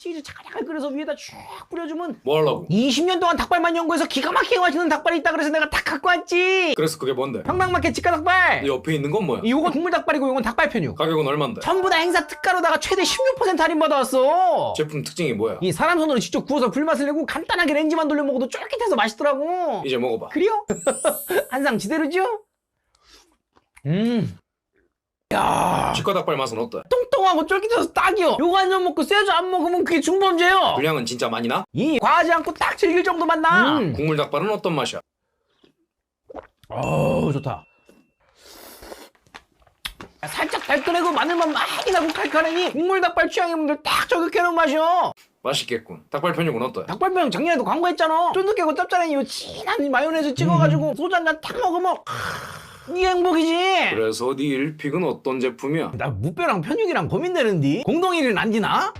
치즈 차가차가 끓여서 위에다 쭉 뿌려주면 뭐 하려고? 20년 동안 닭발만 연구해서 기가 막히게 맛있는 닭발이 있다 그래서 내가 다 갖고 왔지 그래서 그게 뭔데? 평당마켓 직가 닭발 이 옆에 있는 건 뭐야? 요건 국물 닭발이고 요건 닭발 편육 가격은 얼만데? 전부 다 행사 특가로다가 최대 16% 할인 받아왔어 제품 특징이 뭐야? 이 사람 손으로 직접 구워서 불맛을 내고 간단하게 렌즈만 돌려 먹어도 쫄깃해서 맛있더라고 이제 먹어봐. 그래요? 한상 지대로죠? 음. 야, 치과 닭발 맛은 어때? 똥똥하고 쫄깃해서 딱이요. 요거 한점 먹고 쇠주 안 먹으면 그게 중범죄요. 분량은 진짜 많이 나? 이 과하지 않고 딱 즐길 정도만 나. 음. 국물 닭발은 어떤 맛이야? 어우 좋다. 살짝 달큰하고 마늘만 많이 나고 칼칼하니 국물 닭발 취향인 분들 딱 저격해놓은 맛이요. 맛있겠군. 닭발 편육은 어때? 닭발병 작년에도 광고했잖아. 쫀득하고 짭짤한 이 진한 마요네즈 찍어가지고 소주 한 잔 탁 먹으면 크, 이게 행복이지. 그래서 네 일픽은 어떤 제품이야? 나 무뼈랑 편육이랑 고민되는디 공동 1위는 안 지나?